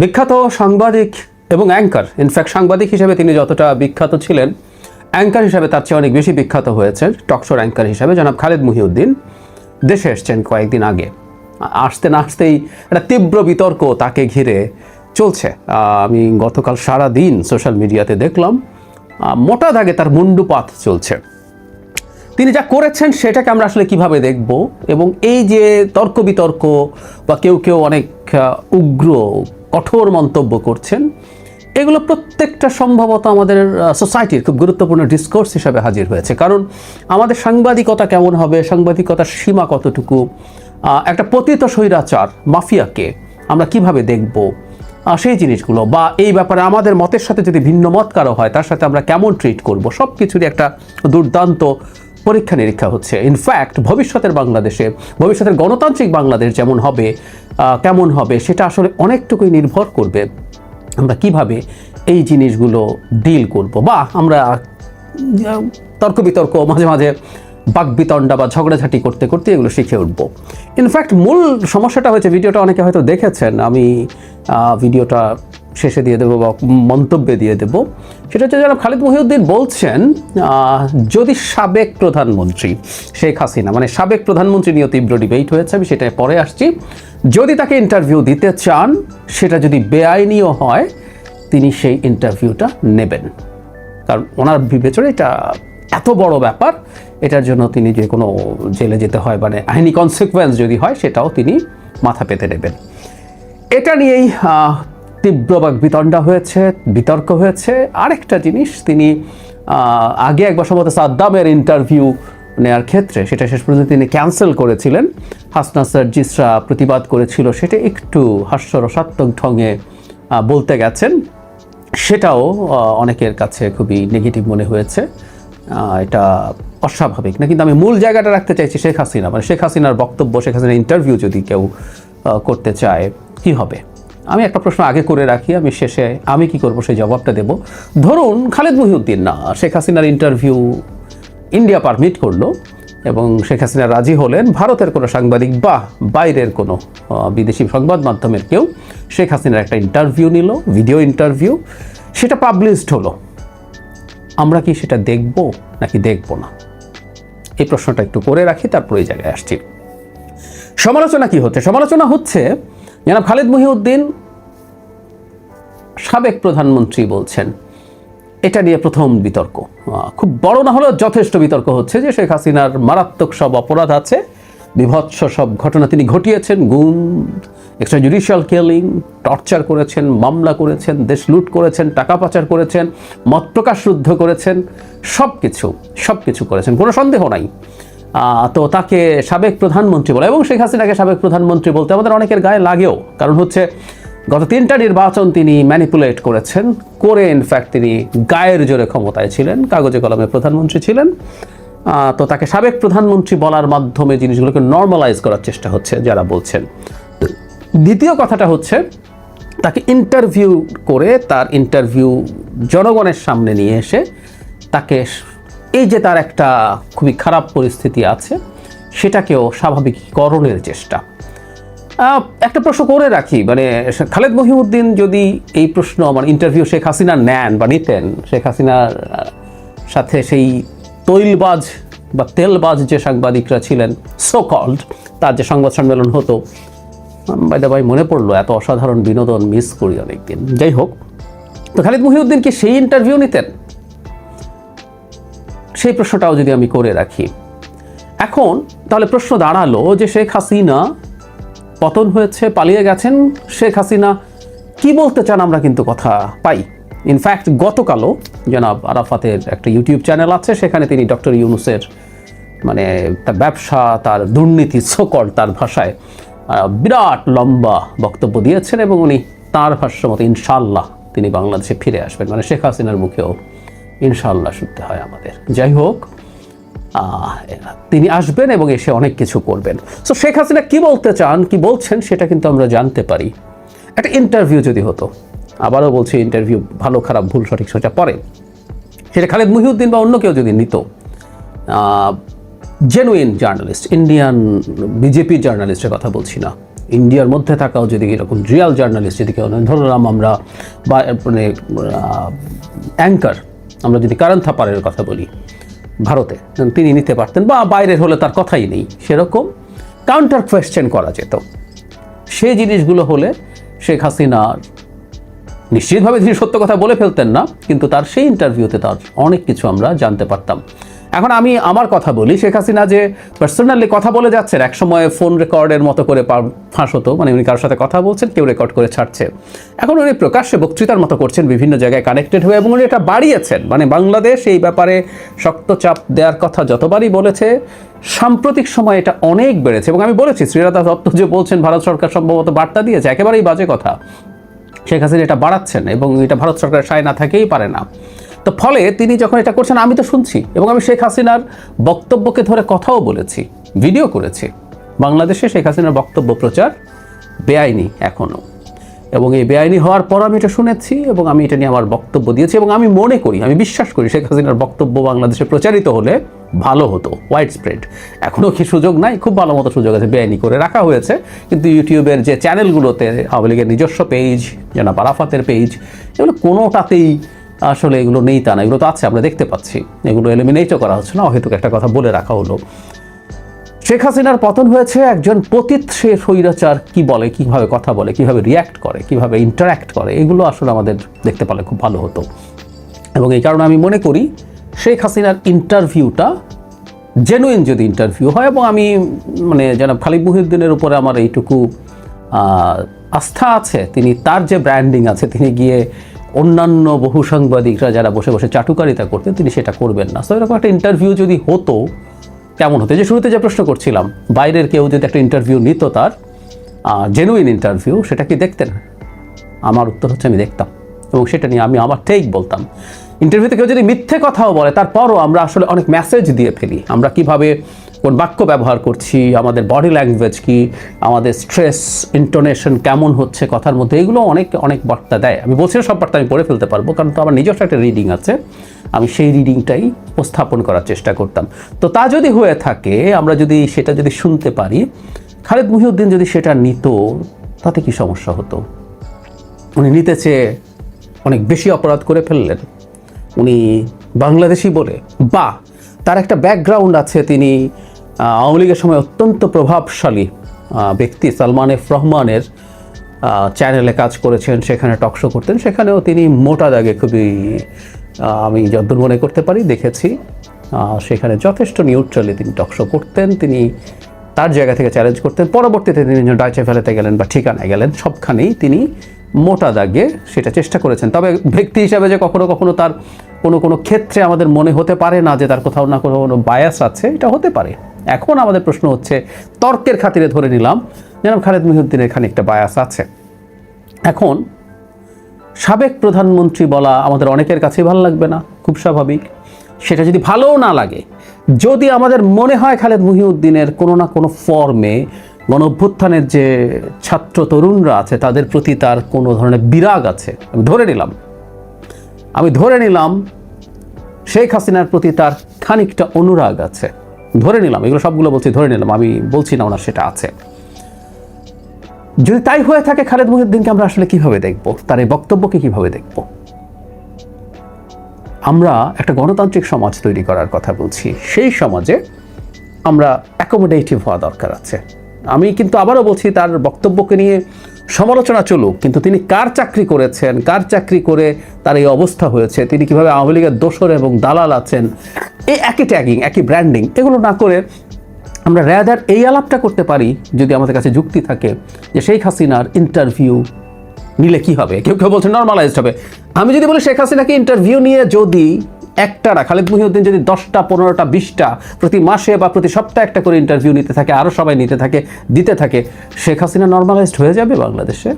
বিখ্যাত সাংবাদিক এবং অ্যাঙ্কার ইনফ্যাক্ট সাংবাদিক হিসেবে তিনি যতটা বিখ্যাত ছিলেন অ্যাঙ্কার হিসেবে তার চেয়ে অনেক বেশি বিখ্যাত হয়েছেন টকশোর অ্যাঙ্কার হিসেবে, জনাব খালেদ মুহিউদ্দিন। দেশে এসছেন কয়েকদিন আগে। আসতে না আসতেই একটা তীব্র বিতর্ক তাকে ঘিরে চলছে। আমি গতকাল সারা দিন সোশ্যাল মিডিয়াতে দেখলাম মোটা দাগে তার মুন্ডুপাত চলছে। তিনি যা করেছেন সেটাকে আমরা আসলে কীভাবে দেখব? এবং এই যে তর্ক বিতর্ক বা কেউ কেউ অনেক উগ্র কঠোর মন্তব্য করছেন। এগুলো প্রত্যেকটা সম্ভবত আমাদের সোসাইটির খুব গুরুত্বপূর্ণ ডিসকোর্স হিসাবে হাজির হয়েছে। কারণ আমাদের সাংবাদিকতা কেমন হবে, সাংবাদিকতার সীমা কতটুকু একটা পতিত স্বৈরাচার, মাফিয়াকে আমরা কীভাবে দেখব সেই জিনিসগুলো বা এই ব্যাপারে আমাদের মতের সাথে যদি ভিন্ন মত কারও হয়, তার সাথে আমরা কেমন ট্রিট করব সব কিছুরই একটা দুর্দান্ত পরীক্ষা নিরীক্ষা হচ্ছে ইনফ্যাক্ট ভবিষ্যতের বাংলাদেশে, ভবিষ্যতের গণতান্ত্রিক বাংলাদেশ যেমন হবে কেমন হবে সেটা আসলে অনেকটুকুই নির্ভর করবে আমরা কীভাবে এই জিনিসগুলো ডিল করব। বা আমরা তর্ক বিতর্ক, মাঝে মাঝে বাকবিতণ্ডা বা ঝগড়াঝাটি করতে করতে এগুলো শিখে উঠবো। ইনফ্যাক্ট মূল সমস্যাটা হয়েছে, ভিডিওটা অনেকে হয়তো দেখেছেন, আমি ভিডিওটা শেষে দিয়ে দেবো বা মন্তব্যে দিয়ে দেব। সেটা হচ্ছে যারা খালিদ মহিউদ্দিন বলছেন যদি সাবেক প্রধানমন্ত্রী শেখ হাসিনা মানে সাবেক প্রধানমন্ত্রী নিয়ে তীব্র ডিবেট হয়েছে, আমি সেটায় পরে আসছি। যদি তাকে ইন্টারভিউ দিতে চান, সেটা যদি বেআইনিও হয়, তিনি সেই ইন্টারভিউটা নেবেন। কারণ ওনার বিবেচনা এটা এত বড় ব্যাপার, এটার জন্য তিনি যে কোনো জেলে যেতে হয় মানে আইনি কনসিকুয়েন্স যদি হয়, সেটাও তিনি মাথা পেতে নেবেন। এটা নিয়েই তীব্র বিতণ্ডা হয়েছে, বিতর্ক হয়েছে। আরেকটা জিনিস, তিনি আগে একবার সম্ভবত সাদ্দামের ইন্টারভিউ নেওয়ার ক্ষেত্রে, সেটা শেষ পর্যন্ত তিনি ক্যান্সেল করেছিলেন। হাসনা সার্জিসরা প্রতিবাদ করেছিল, সেটা একটু হাস্যরসাত্মক ঢঙে বলতে গেছেন। সেটাও অনেকের কাছে খুবই নেগেটিভ মনে হয়েছে। এটা অস্বাভাবিক না, কিন্তু আমি মূল জায়গাটা রাখতে চাইছি শেখ হাসিনা। মানে শেখ হাসিনার বক্তব্য, শেখ হাসিনার ইন্টারভিউ যদি কেউ করতে চায়, কি হবে? আমি একটা প্রশ্ন আগে করে রাখি, আমি শেষে, আমি কি করব সেই জবাবটা দেব। ধরুন খালেদ মহিউদ্দিন, না, শেখ হাসিনার ইন্টারভিউ ইন্ডিয়া পারমিট করল এবং শেখ হাসিনা রাজি হলেন, ভারতের কোনো সাংবাদিক বা বাইরের কোনো বিদেশি সংবাদ মাধ্যমের কেউ শেখ হাসিনার একটা ইন্টারভিউ নিল ভিডিও ইন্টারভিউ সেটা পাবলিশড হলো। আমরা কি সেটা দেখব নাকি দেখব না? এই প্রশ্নটা একটু করে রাখি, তারপর এই জায়গায় আসছি। সমালোচনা কি হচ্ছে? সমালোচনা হচ্ছে যেন খালেদ মহিউদ্দিন সাবেক প্রধানমন্ত্রী বলছেন, এটা নিয়ে প্রথম বিতর্ক। খুব বড় না হলেও যথেষ্ট বিতর্ক হচ্ছে যে শেখ হাসিনার মারাত্মক সব অপরাধ আছে, বিভৎস সব ঘটনা তিনি ঘটিয়েছেন, গুম এক্সট্রা জুডিশিয়াল কিলিং টর্চার করেছেন, মামলা করেছেন, দেশ লুট করেছেন, টাকা পাচার করেছেন, মত প্রকাশ রুদ্ধ করেছেন সব কিছু সব কিছু করেছেন, কোনো সন্দেহ নাই। তো তাকে সাবেক প্রধানমন্ত্রী বলে এবং শেখ হাসিনাকে সাবেক প্রধানমন্ত্রী বলতে আমাদের অনেকের গায়ে লাগেও। কারণ হচ্ছে গত তিনটা নির্বাচন তিনি ম্যানিপুলেট করেছেন, করে ইনফ্যাক্ট তিনি গায়ের জোরে ক্ষমতায় ছিলেন, কাগজে কলমে প্রধানমন্ত্রী ছিলেন। তো তাকে সাবেক প্রধানমন্ত্রী বলার মাধ্যমে জিনিসগুলোকে নর্মালাইজ করার চেষ্টা হচ্ছে যারা বলছেন। দ্বিতীয় কথাটা হচ্ছে, তাকে ইন্টারভিউ করে তার ইন্টারভিউ জনগণের সামনে নিয়ে এসে তাকে এই যে তার একটা খুবই খারাপ পরিস্থিতি আছে, সেটাকেও স্বাভাবিকীকরণের চেষ্টা। একটা প্রশ্ন করে রাখি মানে খালেদ মহিউদ্দিন যদি এই প্রশ্ন মানে ইন্টারভিউ শেখ হাসিনা নেন বা নিতেন, শেখ হাসিনার সাথে সেই তৈলবাজ বা তেলবাজ যে সাংবাদিকরা ছিলেন সো কল্ড তার যে সংবাদ সম্মেলন হতো বাইদা ভাই মনে পড়ল এত অসাধারণ বিনোদন মিস করি অনেকদিন। যাই হোক, তো খালিদ মহিউদ্দিন কি সেই ইন্টারভিউ নিতেন? সেই প্রশ্নটাও যদি আমি করে রাখি। এখন তাহলে প্রশ্ন দাঁড়াল যে শেখ হাসিনা পতন হয়েছে, পালিয়ে গেছেন শেখ হাসিনা। কি বলতে চান আমরা কিন্তু কথা পাই। ইনফ্যাক্ট গতকালও জনাব আরাফাতের একটা ইউটিউব চ্যানেল আছে, সেখানে তিনি ডক্টর ইউনুসের মানে তার ব্যবসা, তার দুর্নীতি সকল তার ভাষায় বিরাট লম্বা বক্তব্য দিয়েছেন এবং উনি তার ভাষ্য মতো ইনশাল্লাহ তিনি বাংলাদেশে ফিরে আসবেন। মানে শেখ হাসিনার মুখেও ইনশাল্লাহ শুনতে হয় আমাদের। যাই হোক তিনি আসবেন এবং এসে অনেক কিছু করবেন। সো শেখ হাসিনা কি বলতে চান, কি বলছেন সেটা কিন্তু আমরা জানতে পারি। একটা ইন্টারভিউ যদি হতো, আবারও বলছি ইন্টারভিউ ভালো, খারাপ, ভুল, সঠিক, সোজা, পরে। সেটা খালেদ মহিউদ্দিন বা অন্য কেউ যদি নিত জেনুইন জার্নালিস্ট ইন্ডিয়ান বিজেপি জার্নালিস্টের কথা বলছি না। ইন্ডিয়ার মধ্যে থাকাও যদি এরকম রিয়াল জার্নালিস্ট যদি কেউ ধরলাম আমরা বা মানে অ্যাঙ্কার আমরা যদি কারণ থাপারের কথা বলি ভারতে তিনি নিতে পারতেন বা বাইরের হলে তার কথাই নেই, সেরকম কাউন্টার কোয়েশ্চেন করা যেত। সেই জিনিসগুলো হলে শেখ হাসিনার নিশ্চিতভাবে তিনি সত্য কথা বলে ফেলতেন না, কিন্তু তার সেই ইন্টারভিউতে তার অনেক কিছু আমরা জানতে পারতাম। এখন আমি আমার কথা বলি, শেখ হাসিনা যে পার্সোনালি কথা বলে যাচ্ছেন, একসময় ফোন রেকর্ডের মতো করে ফাঁস হতো মানে উনি কারোর সাথে কথা বলছেন, কেউ রেকর্ড করে ছাড়ছে। এখন উনি প্রকাশ্যে বক্তৃতার মতো করছেন, বিভিন্ন জায়গায় কানেক্টেড হয়ে, এবং উনি এটা বাড়িয়েছেন। মানে বাংলাদেশ এই ব্যাপারে শক্ত চাপ দেওয়ার কথা যতবারই বলেছে, সাম্প্রতিক সময় এটা অনেক বেড়েছে। এবং আমি বলেছি, শ্রীরাধা দত্ত যে বলছেন, ভারত সরকার সম্ভবত বার্তা দিয়েছে, একেবারেই বাজে কথা। শেখ হাসিনা এটা বাড়াচ্ছেন, এবং এটা ভারত সরকারের সায় না থাকেই পারে না। তো ফলে তিনি যখন এটা করছেন, আমি তো শুনছি এবং আমি শেখ হাসিনার বক্তব্যকে ধরে কথাও বলেছি, ভিডিও করেছি। বাংলাদেশে শেখ হাসিনার বক্তব্য প্রচার বেআইনি এখনও এবং এই বেআইনি হওয়ার পর আমি এটা শুনেছি এবং আমি এটা নিয়ে আমার বক্তব্য দিয়েছি এবং আমি মনে করি, আমি বিশ্বাস করি শেখ হাসিনার বক্তব্য বাংলাদেশে প্রচারিত হলে ভালো হতো ওয়াইড স্প্রেড এখনও কি সুযোগ নাই? খুব ভালো মতো সুযোগ আছে, বেআইনি করে রাখা হয়েছে। কিন্তু ইউটিউবের যে চ্যানেলগুলোতে আওয়ামী লীগের নিজস্ব পেজ যেন বারাফাতের পেজ এগুলো কোনোটাতেই আসলে এগুলো নেই তা না, এগুলো তো আছে, আমরা দেখতে পাচ্ছি। এগুলো এলিমিনেটও করা হচ্ছে না হয়তো একটা কথা বলে রাখা হলো। শেখ হাসিনার পতন হয়েছে, একজন পতিত সে স্বৈরাচার কি বলে, কীভাবে কথা বলে, কীভাবে রিয়্যাক্ট করে, কীভাবে ইন্টারাক্ট করে, এগুলো আসলে আমাদের দেখতে পারলে খুব ভালো হতো। এবং এই কারণে আমি মনে করি, শেখ হাসিনার ইন্টারভিউটা জেনুইন যদি ইন্টারভিউ হয়, এবং আমি মানে যেন খালিদ মুহিউদ্দিনের উপরে আমার এইটুকু আস্থা আছে, তিনি তার যে ব্র্যান্ডিং আছে, তিনি গিয়ে অন্যান্য বহু সাংবাদিকরা যারা বসে বসে চাটুকারিতা করতেন, তিনি সেটা করবেন না। সো এরকম একটা ইন্টারভিউ যদি হতো, কেমন হতো? যে শুরুতে যে প্রশ্ন করছিলাম, বাইরের কেউ যদি একটা ইন্টারভিউ নিত তার জেনুইন ইন্টারভিউ সেটা কি দেখতেন? আমার উত্তর হচ্ছে, আমি দেখতাম। এবং সেটা নিয়ে আমি আমার ঠিক বলতাম। ইন্টারভিউতে কেউ যদি মিথ্যে কথাও বলে, তারপরও আমরা আসলে অনেক মেসেজ দিয়ে ফেলি। আমরা কীভাবে কোন বাক্য ব্যবহার করছি, আমাদের বডি ল্যাঙ্গুয়েজ কি, আমাদের স্ট্রেস ইন্টোনেশন কেমন হচ্ছে কথার মধ্যে, এগুলো অনেক অনেক বার্তা দেয়। আমি বলছি সব বার্তা আমি পড়ে ফেলতে পারব, কারণ তো আমার নিজস্ব একটা রিডিং আছে। আমি সেই রিডিংটাই উপস্থাপন করার চেষ্টা করতাম। তো তা যদি হয়ে থাকে, আমরা যদি সেটা যদি শুনতে পারি, খালেদ মুহিউদ্দিন যদি সেটা নিত, তাতে কি সমস্যা হতো? উনি নিতে চেয়ে অনেক বেশি অপরাধ করে ফেললেন। উনি বাংলাদেশি বলে বা তার একটা ব্যাকগ্রাউন্ড আছে তিনি আওয়ামী লীগের সময় অত্যন্ত প্রভাবশালী ব্যক্তি সালমান এফ রহমানের চ্যানেলে কাজ করেছেন, সেখানে টকশো করতেন, সেখানেও তিনি মোটা দাগে খুবই আমি যদ্দূর মনে করতে পারি, দেখেছি। সেখানে যথেষ্ট নিউট্রালি তিনি টকশো করতেন, তিনি তার জায়গা থেকে চ্যালেঞ্জ করতেন। পরবর্তীতে তিনি ডাইচে ফেলাতে গেলেন বা ঠিকানায় গেলেন, সবখানেই তিনি মোটা দাগে সেটা চেষ্টা করেছেন। তবে ব্যক্তি হিসাবে যে কখনো কখনো তার কোনো কোনো ক্ষেত্রে আমাদের মনে হতে পারে না যে তার কোথাও না কোনো কোনো বায়াস আছে, এটা হতে পারে। এখন আমাদের প্রশ্ন হচ্ছে, তর্কের খাতিরে ধরে নিলাম যেন খালেদ মহিউদ্দিনের খানিকটা বায়াস আছে। এখন, সাবেক প্রধানমন্ত্রী বলা আমাদের অনেকের কাছেই ভালো লাগবে না, খুব স্বাভাবিক। সেটা যদি ভালোও না লাগে, যদি আমাদের মনে হয় খালেদ মহিউদ্দিনের কোনো না কোনো ফর্মে গণ অভ্যুত্থানের যে ছাত্র তরুণরা আছে, তাদের প্রতি তার কোনো ধরনের বিরাগ আছে, আমি ধরে নিলাম। আমি ধরে নিলাম, শেখ হাসিনার প্রতি তার খানিকটা অনুরাগ আছে। ধরে নিলাম, এগুলো সবগুলো বলছি ধরে নিলাম, আমি বলছি না ওনার সেটা আছে। যদি তাই হয়ে থাকে খালেদ মুহিউদ্দিনকে আমরা আসলে কীভাবে দেখব? তার এই বক্তব্যকে কীভাবে দেখব? আমরা একটা গণতান্ত্রিক সমাজ তৈরি করার কথা বলছি, সেই সমাজে আমরা অ্যাকোমোডেটিভ হওয়া দরকার আছে। আমি কিন্তু আবারও বলছি তার বক্তব্যকে নিয়ে সমালোচনা চলুক, কিন্তু তিনি কার চাকরি করেছেন, কার চাকরি করে তার এই অবস্থা হয়েছে, তিনি কীভাবে আওয়ামী লীগের দোসর এবং দালাল আছেন, এই একই ট্যাগিং একই ব্র্যান্ডিং এগুলো না করে আমরা র্যাদার এই আলাপটা করতে পারি যদি আমাদের কাছে যুক্তি থাকে যে শেখ হাসিনার ইন্টারভিউ নিলে কি হবে? কেউ কেউ বলছে নর্মালাইজড হবে। আমি যদি বলি শেখ হাসিনাকে ইন্টারভিউ নিয়ে যদি একটা না। খালিদ মুহিউদ্দিন যদি দশটা, পনেরোটা, বিশটা, প্রতি মাসে বা প্রতি সপ্তাহে একটা করে ইন্টারভিউ নিতে থাকে আরও সবাই নিতে থাকে, দিতে থাকে, শেখ হাসিনা নর্মালাইজড হয়ে যাবে বাংলাদেশে?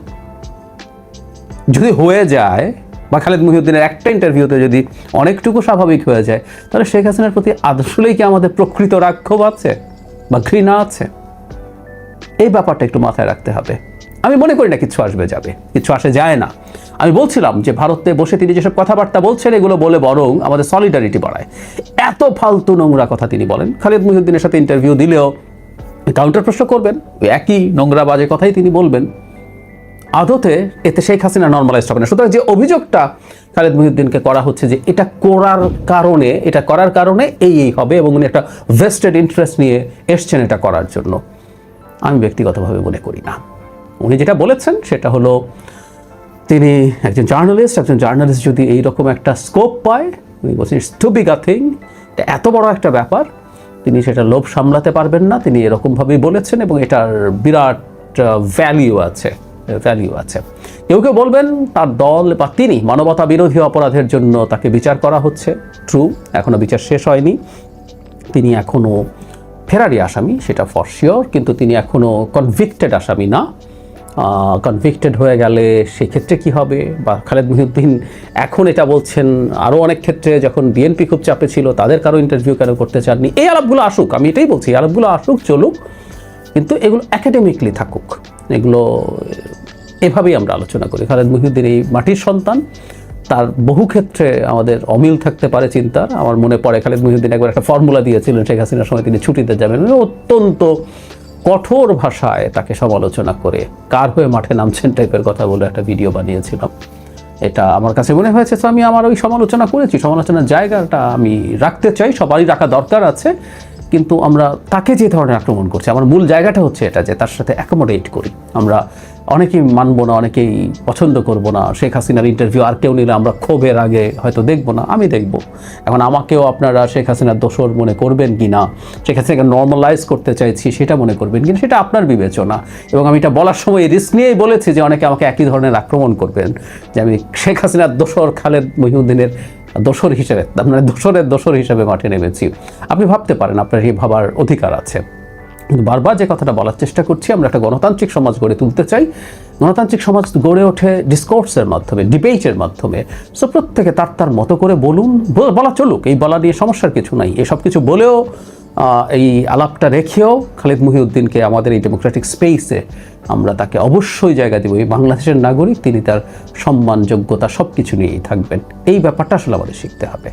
যদি হয়ে যায় বা খালেদ মুহিউদ্দিনের একটা ইন্টারভিউতে যদি অনেকটুকু স্বাভাবিক হয়ে যায়, তাহলে শেখ হাসিনার প্রতি আসলেই কি আমাদের প্রকৃত রাক্ষোভ আছে বা ঘৃণা আছে? এই ব্যাপারটা একটু মাথায় রাখতে হবে। আমি মনে করি না কিছু আসবে, যাবে। কিছু আসে, যায় না। আমি বলছিলাম যে ভারতে বসে তিনি যেসব কথাবার্তা বলছেন, এগুলো বলে বরং আমাদের সলিডারিটি বাড়ায়। এত ফালতু নোংরা কথা তিনি বলেন। খালিদ মুহিউদ্দিনের সাথে ইন্টারভিউ দিলেও কাউন্টার প্রশ্ন করবেন একই নোংরা বাজে কথাই তিনি বলবেন। আদতে এতে শেখ হাসিনা নর্মালাইজ হবে না। সুতরাং যে অভিযোগটা খালেদ মহিউদ্দিনকে করা হচ্ছে যে এটা করার কারণে, এটা করার কারণে এই এই হবে এবং উনি একটা ভেস্টেড ইন্টারেস্ট নিয়ে এসছেন এটা করার জন্য, আমি ব্যক্তিগতভাবে মনে করি না। উনি যেটা বলেছেন সেটা হলো, তিনি একজন জার্নালিস্ট একজন জার্নালিস্ট যদি এইরকম একটা স্কোপ পায়, উনি বলছেন it's too big a thing এটা এত বড় একটা ব্যাপার, তিনি সেটা লোভ সামলাতে পারবেন না, তিনি এরকমভাবেই বলেছেন এবং এটার বিরাট ভ্যালিউ আছে ভ্যালিউ আছে। কেউ কেউ বলবেন, তার দল বা তিনি মানবতা বিরোধী অপরাধের জন্য তাকে বিচার করা হচ্ছে। ট্রু এখনও বিচার শেষ হয়নি। তিনি এখনও ফেরারি আসামি, সেটা ফর শিওর কিন্তু তিনি এখনও কনভিক্টেড আসামি না। কনভিক্টেড হয়ে গেলে সেক্ষেত্রে কি হবে? বা খালেদ মহিউদ্দিন এখন এটা বলছেন আরও অনেক ক্ষেত্রে যখন বিএনপি খুব চাপে ছিল, তাদের কারও ইন্টারভিউ কেন করতে চাননি? এই আলাপগুলো আসুক, আমি এটাই বলছি আলাপগুলো আসুক, চলুক, কিন্তু এগুলো একাডেমিকলি থাকুক। এগুলো এভাবেই আমরা আলোচনা করি। খালেদ মহিউদ্দিন এই মাটির সন্তান, তার বহু ক্ষেত্রে আমাদের অমিল থাকতে পারে চিন্তার। আমার মনে পড়ে, খালেদ মহিউদ্দিন একবার একটা ফর্মুলা দিয়েছিলেন শেখ হাসিনার সময়, তিনি ছুটিতে যাবেন। অত্যন্ত কঠোর ভাষায় তাকে সমালোচনা করে কার হয়ে মাঠে নামছেন টাইপের কথা বলে একটা ভিডিও বানিয়েছিলাম। এটা আমার কাছে মনে হয়েছে, তো আমি আমার ওই সমালোচনা করেছি। সমালোচনার জায়গাটা আমি রাখতে চাই, সবারই রাখা দরকার আছে। কিন্তু আমরা তাকে যে ধরনের আক্রমণ করছি, আমার মূল জায়গাটা হচ্ছে এটা যে তার সাথে অ্যাকোমোডেট করি। আমরা অনেকেই মানবো না, অনেকেই পছন্দ করব না। শেখ হাসিনার ইন্টারভিউ আর কেউ নিলে আমরা ক্ষোভের আগে হয়তো দেখব না, আমি দেখব। এখন আমাকেও আপনারা শেখ হাসিনার দোষর মনে করবেন কি না? শেখ হাসিনাকে নর্মালাইজ করতে চাইছি, সেটা মনে করবেন কিনা? সেটা আপনার বিবেচনা। এবং আমি এটা বলার সময় রিস্ক নিয়েই বলেছি যে অনেকে আমাকে একই ধরনের আক্রমণ করবেন, যে আমি শেখ হাসিনার দোষর খালেদ মহিউদ্দিনের দোসর হিসেবে মানে দোসরের দোসর হিসেবে মাঠে নেমেছি। আপনি ভাবতে পারেন আপনার এই ভাবার অধিকার আছে। কিন্তু বারবার যে কথাটা বলার চেষ্টা করছি, আমরা একটা গণতান্ত্রিক সমাজ গড়ে তুলতে চাই। গণতান্ত্রিক সমাজ গড়ে ওঠে ডিসকোর্সের মাধ্যমে ডিবেটের মাধ্যমে। সো প্রত্যেকে তার তার মতো করে বলুন বলা চলুক, এই বলা নিয়ে সমস্যার কিছু নাই। এসব কিছু বলেও এই আলাপটা রেখেও খালিদ মহিউদ্দিনকে আমাদের এই ডেমোক্রেটিক স্পেসে আমরা তাকে অবশ্যই জায়গা দেবো। এই বাংলাদেশের নাগরিক, তিনি তার সম্মান যোগ্যতা সব কিছু নিয়েই থাকবেন। এই ব্যাপারটা আসলে আমাদের শিখতে হবে।